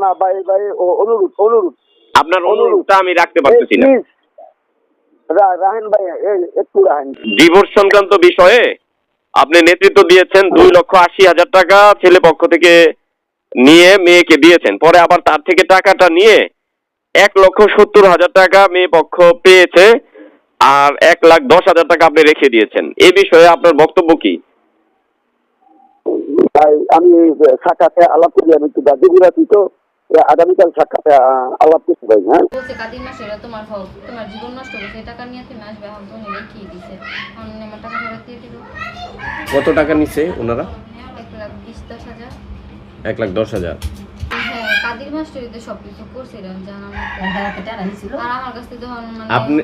না ভাই ভাই অনুরোধ অনুরোধ আপনার অনুরোধটা আমি রাখতে পারতেছি না। রাহেন ভাই একটু রাহেন। ডিভোর্স সংক্রান্ত বিষয়ে আপনি নেতৃত্ব দিয়েছেন দুই লক্ষ আশি হাজার টাকা ছেলে পক্ষ থেকে নিয়ে মেয়েকে দিয়েছেন। পরে আবার তার থেকে টাকাটা নিয়ে এক লক্ষ সত্তর হাজার টাকা মেয়ে পক্ষ পেয়েছে আর এক লাখ দশ হাজার টাকা আপনি রেখে দিয়েছেন। এই বিষয়ে আপনার বক্তব্য কি? আমি সাক্ষাতে আলাপ করি আমি একটু গাজীপুর আছি তো। এ, আগামীকাল সাক্ষাৎ আলাপ করতে পারি হ্যাঁ? বলছে কাদির মাসে এটা তোমার হোক তোমার জীবন নষ্ট টাকা নিয়ে তুমি আসবে এখন তুমি রেখেই দিছে আমার টাকা ফেরত দিয়ে দিল। কত টাকা নিছে ওনারা? এক লাখ বিশ দশ হাজার। এক লাখ দশ হাজার। হ্যাঁ কাদির মাস্টারিতে সব কিছু করছিলাম আর আমার কাছ থেকে যখন মানে আপনি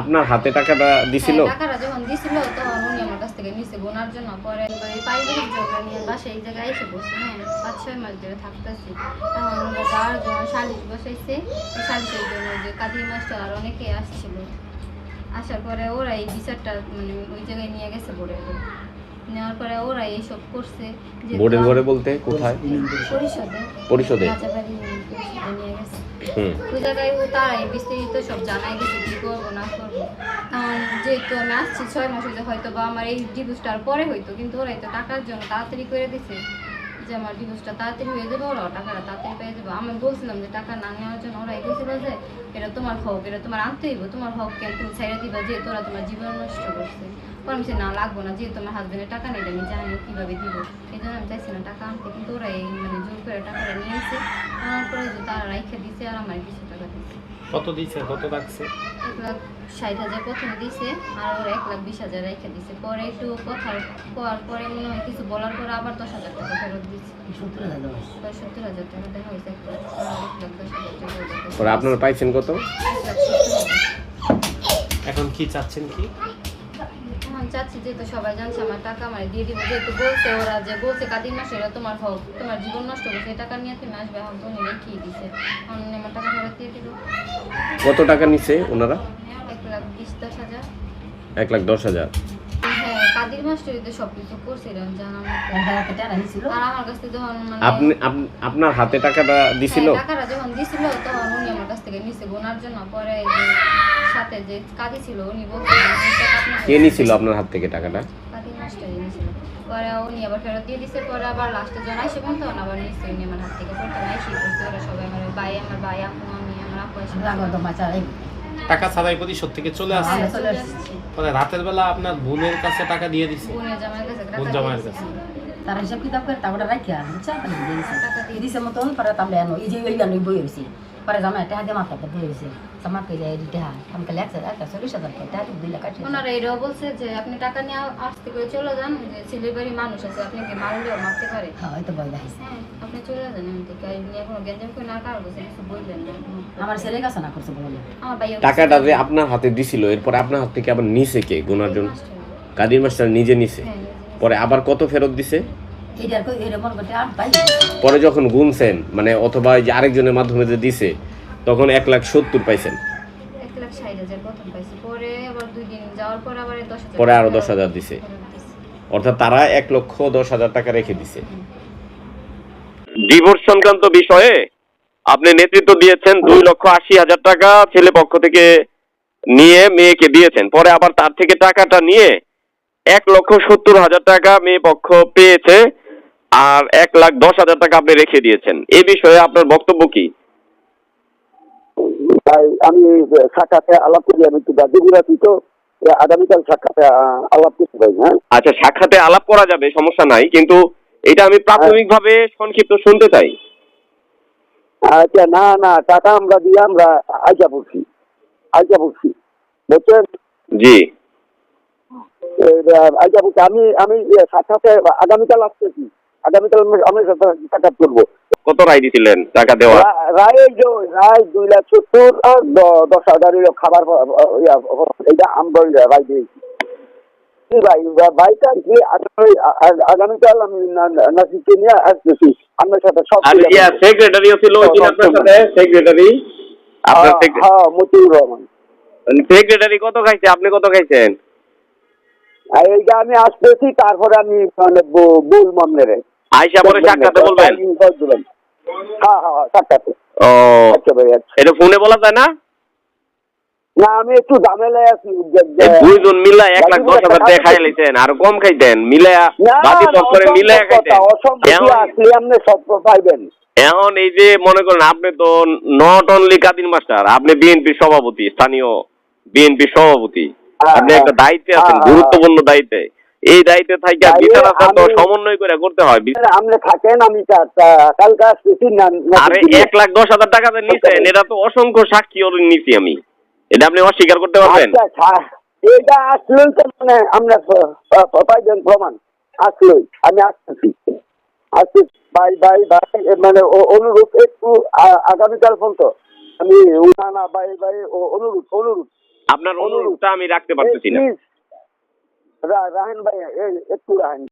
আপনার হাতে টাকাটা দিছিল? হ্যাঁ, টাকাটা যখন দিছিল তখন উনি আমার কাছ থেকে নিছে গোনার জন্য। পরে পারিবারিক নিয়ে বাসায় এই জায়গায় এসে বসে হ্যাঁ পাঁচ ছয় মাস ধরে থাকতেছি। এখন ওরা যাওয়ার জন্য সালিশ বসাইছে। সালিশের জন্য যে কাদির মাস্টার আর অনেকে আসছিল। আসার পরে ওরা এই বিচারটা মানে ওই জায়গায় নিয়ে গেছে ঘরে। নেওয়ার পরে ওরা এইসব করছে বোর্ডের ঘরে বলতে কোথায়? পরিষদে। পরিষদে। ওই জায়গায় ও তারাই বিস্তারিত সব জানাই দিচ্ছে কি করব না করব। কারণ যেহেতু আমি আসছি ছয় মাস হয়েছে হয়তো বা আমার এই ডিভোর্সটার পরে হইতো কিন্তু ওরাই তো টাকার জন্য তাড়াতাড়ি করে দিছে। যে আমার ডিভোর্সটা তাড়াতাড়ি হয়ে যাবে, ওরাও টাকাটা তাড়াতাড়ি পেয়ে যাবে। আমি বলছিলাম যে টাকা না নেওয়ার জন্য ওরাই গেছিল যে, এটা তোমার হক, এটা তোমার আনতে হইব, তোমার হক কেন তুমি ছেড়ে দিবা যে তোরা তোমার জীবন নষ্ট করছে পরে আমি না, লাগবো না, যেহেতু আমার হাজবেন্ডের টাকা নেই আমি জানি কীভাবে দিব? এই জন্য আমি চাইছি না টাকা আনতে, কিন্তু ওরাই মানে জোর করে টাকাটা নিয়েছে আমার পরে যে তারা রাইখে দিছে আর আমার কিছু টাকা দিছে। কত দিছে? কত রাখছে? এক লাখ ষাট হাজার প্রথমে দিছে আর ওর এক লাখ বিশ হাজার রেখে দিছে। পরে একটু কথা করার পরে মনে হয় কিছু বলার পরে আবার দশ হাজার টাকা ফেরত দিচ্ছে সত্তর হাজার টাকা দেখা হয়েছে এক লাখ দশ হাজার টাকা আপনারা পাইছেন কত। এখন কি চাচ্ছেন কি? চাচ্ছি যেহেতু সবাই জানছে আমার টাকা আমার দিয়ে দিব যেহেতু বলছে ওরা যে বলছে কাদির মাসে এটা তোমার হোক তোমার জীবন নষ্ট করছে টাকা নিয়ে তুমি আসবে এখন তুমি রেখেই দিছে? অন্য আমার টাকা ফেরত দিয়ে দিল। কত টাকা নিছে ওনারা? এক লাখ বিশ দশ হাজার। এক লাখ দশ হাজার। কাদির মাস্টারিতে সব কিছু করছিলাম আর আমার কাছ থেকে যখন মানে আপনি আপনার হাতে টাকাটা দিছিল? হ্যাঁ, টাকাটা যখন দিছিল তখন উনি আমার কাছ থেকে নিছে। গোনার জন্য পরে সাথে যে কাদি ছিল উনি বলছিল আপনার কে নিছিল আপনার হাত থেকে টাকাটা? মাস্টারই নিছিল। পরে উনি আবার ফেরত দিয়ে দিছে পরে আবার লাস্টে যখন আইসে তখন আবার নিচ্ছে উনি আমার হাত থেকে পরে আইসি করছে ওরা সবাই আমার ভাই আমার ভাই আপু আমি আমার আপু এসে টাকা ছাড়াই প্রতিশোধ থেকে চলে আসছে। মানে রাতের বেলা আপনার বোনের কাছে টাকা দিয়ে দিছে? বোন জামাইয়ের কাছে তারা হিসাব কিতাব করে তারপরে রাখিয়া বুঝছা দিছে। মতন পরে তাহলে এই যে ওই আনো বই হয়েছে পরে জামা একটা হাতে মাথা বই হয়েছে জামা কে যায় দিতে হ্যাঁ আমি কালে একটা চল্লিশ হাজার টাকা দুই লাখ ওনারা এটাও বলছে যে আপনি টাকা নিয়ে আসতে করে চলে যান যে ছেলের মানুষ আছে আপনাকে মারলেও মারতে পারে হ্যাঁ তো বই দেখাইছে আপনি চলে যান এমন থেকে নিয়ে কোনো গ্যাঞ্জাম করে না কারও কাছে কিছু বললেন আমার ছেলে কাছে না করছে বলে আমার টাকাটা যে আপনার হাতে দিছিল এরপর আপনার হাত থেকে আবার নিছে কে গোনার জন্য কাদির মাস্টার নিজে নিছে পরে আবার কত ফেরত দিছে মনে পরে যখন গুনছেন মানে অথবা যে আরেকজনের মাধ্যমে যে দিছে তখন এক লাখ সত্তর পাইছেন। এক লাখ ষাট হাজার প্রথম পাইছি। পরে আবার দুই দিন যাওয়ার পর আবার এই দশ হাজার পরে আরও দশ হাজার দিছে। অর্থাৎ তারা এক লক্ষ দশ হাজার টাকা রেখে দিছে। ডিভোর্স সংক্রান্ত বিষয়ে আপনি নেতৃত্ব দিয়েছেন দুই লক্ষ আশি হাজার টাকা ছেলে পক্ষ থেকে নিয়ে মেয়েকে দিয়েছেন। পরে আবার তার থেকে টাকাটা নিয়ে এক লক্ষ সত্তর হাজার টাকা মেয়ে পক্ষ পেয়েছে। আর এক লাখ দশ হাজার টাকা আপনি রেখে দিয়েছেন। এই বিষয়ে আপনার বক্তব্য কি? ভাই আমি সাক্ষাতে আলাপ করি আমি একটু তো। আগামীকাল সাক্ষাতে আলাপ করছি ভাই হ্যাঁ? আচ্ছা সাক্ষাতে আলাপ করা যাবে সমস্যা নাই কিন্তু এটা আমি প্রাথমিকভাবে সংক্ষিপ্ত শুনতে চাই। আচ্ছা না না টাকা আমরা দিয়ে আমরা আইসা পড়ছি আইসা পড়ছি বুঝছেন? জি। এ, আইসা পড়ছি আমি আমি সাক্ষাতে আগামীকাল আসতেছি আগামীকাল আমি- সাক্ষাৎ করব। কত রায় দিছিলেন টাকা দেওয়া? রায় রায় দুই লাখ সত্তর দশ হাজার খাবার এটা আমরা রায় দিয়েছি। ভাই বা- কি আগামীকাল আমি নাসিরকে নিয়ে আসতেছি। আপনার সাথে সব আর সেক্রেটারিও ছিল আপনার সাথে? সেক্রেটারি আপনার হ্যাঁ, মতিউর রহমান। সেক্রেটারি কত খাইছে? আপনি কত খাইছেন? এইটা আমি আসতেছি তারপরে আমি মানে বলব আপনারে। আইসা পরে সাক্ষাতে বলবেন? হ্যাঁ হ্যাঁ হ্যাঁ ও এটা ফোনে বলা যায় না? না আমি একটু ঝামেলায় আছি যে- এই যে- দুইজন মিলা এক লাখ দশ হাজার টাকা টাকা খাই লাইছেন আর কম খাইতেন মিলায়া না, করে মিলায়া কথা, খাইতেন। অসম্ভব এখন আসলে আপনি সব পাইবেন। এখন এই যে মনে করেন আপনি তো নট অনলি কাদিন মাস্টার আপনি বিএনপি সভাপতি স্থানীয় বিএনপি সভাপতি। আপনি একটা দায়িত্বে আছেন গুরুত্বপূর্ণ দায়িত্বে। এই দায়িত্বে থাকি আচার তো সমন্বয় করে করতে হয়। আপনি থাকেন আমি কালকে আসতেছি না আরে এক লাখ দশ হাজার টাকা যে নিছেন এটা তো অসংখ্য সাক্ষী ওর নিছি আমি। এটা আপনি অস্বীকার করতে পারবেন? আচ্ছা আচ্ছা। এটা আসলেই তো মানে আমরা প- প- পাইবেন প্রমাণ। আসলেই আমি আসতেছি। আসছি ভাই ভাই ভাই মানে অনুরোধ একটু আগামীকাল পর্যন্ত। আমি না না ভাই ভাই অনুরোধ অনুরোধ আপনার অনুরোধটা আমি রাখতে পারতেছি না। প্লিজ রাহেন ভাই এই একটু রাহেন